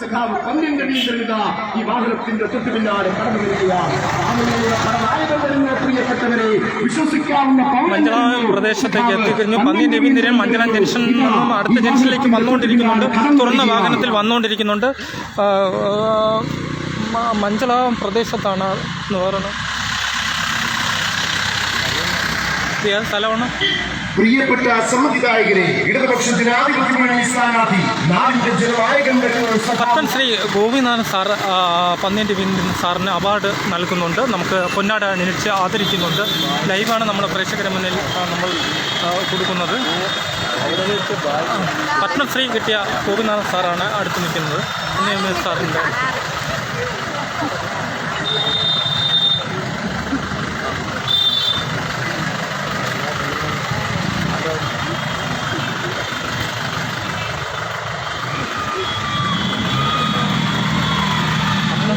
സഖാവ് പന്നിന്റെ വീതരുക ഈ വാഹനത്തിന്റെ തൊട്ടു പിന്നാലെ കടന്നു വരികയാണ് പ്രിയപ്പെട്ടവരെ വിശ്വസിക്കാവുന്ന പ്രദേശത്തേക്ക് എത്തിക്കഴിഞ്ഞു. പന്നി രവീന്ദ്രൻ മഞ്ചളം ജംഗ്ഷനിൽ നിന്നും അടുത്ത ജംഗ്ഷനിലേക്ക് വന്നുകൊണ്ടിരിക്കുന്നുണ്ട്. തുറന്ന വാഹനത്തിൽ വന്നുകൊണ്ടിരിക്കുന്നുണ്ട്. മഞ്ചളം പ്രദേശത്താണ് എന്ന് പറയുന്നത്. സ്ഥലമാണ് പ്രിയപ്പെട്ട സമ്മതിദായകരെ ഇടതുപക്ഷ ജനാധിപത്യ മുന്നണി സ്ഥാനാർത്ഥി നാടിന്റെ സഖാവ്. പത്മൻ ശ്രീ ഗോപിനാഥൻ സാർ ആ, പന്നി രവീന്ദ്രൻ സാറിന് അവാർഡ് നൽകുന്നുണ്ട്. നമുക്ക് പൊന്നാട അണിയിച്ച് ആദരിക്കുന്നുണ്ട്. ലൈവാണ് നമ്മുടെ പ്രേക്ഷകരുടെ മുന്നിൽ നമ്മൾ കൊടുക്കുന്നത്. പത്മശ്രീ കിട്ടിയ ഗോപിനാഥൻ സാറാണ് അടുത്ത് നിൽക്കുന്നത്. സാറിന്റെ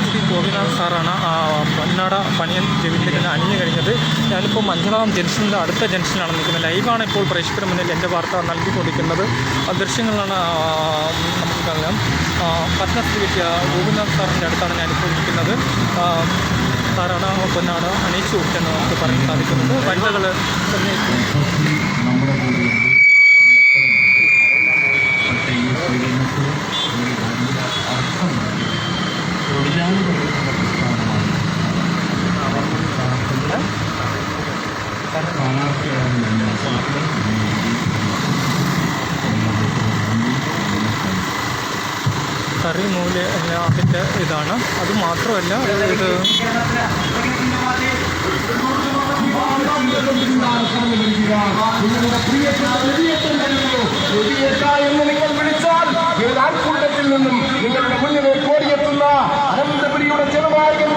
ശ്രീ ഗോപിനാഥ് സാറാണ്. പൊന്നാട പണിയൻ രവീന്ദ്രന് അണിഞ്ഞു കഴിഞ്ഞത്. ഞാനിപ്പോൾ മഞ്ചളം ജംഗ്ഷനിലെ അടുത്ത ജംഗ്ഷനിലാണ് നിൽക്കുന്നത്. ലൈവാണ് ഇപ്പോൾ പ്രേക്ഷകരുടെ മുന്നിൽ എന്റെ വാർത്ത നൽകിക്കൊണ്ടിരിക്കുന്നത്. ദൃശ്യങ്ങളാണ് ആ, നമുക്ക് കാണാം ആ, പത്മശ്രീ കിട്ടിയ ഗോപിനാഥ് സാറിന്റെ അടുത്താണ് ഞാനിപ്പോൾ നിൽക്കുന്നത് സാറാണ് പൊന്നാട അണിയിച്ചു എന്ന് നമുക്ക് പറയാൻ സാധിക്കുന്നത്. വനിതകൾ നമ്മുടെ കറി മൂല അതിന്റെ ഇതാണ്. അത് മാത്രമല്ല ഇത് വിളിച്ചാൽ നിന്നും നിങ്ങളുടെ മുന്നിലേക്ക് ഓടിയെത്തുന്ന അനന്തപുരിയുടെ ചെറുവായ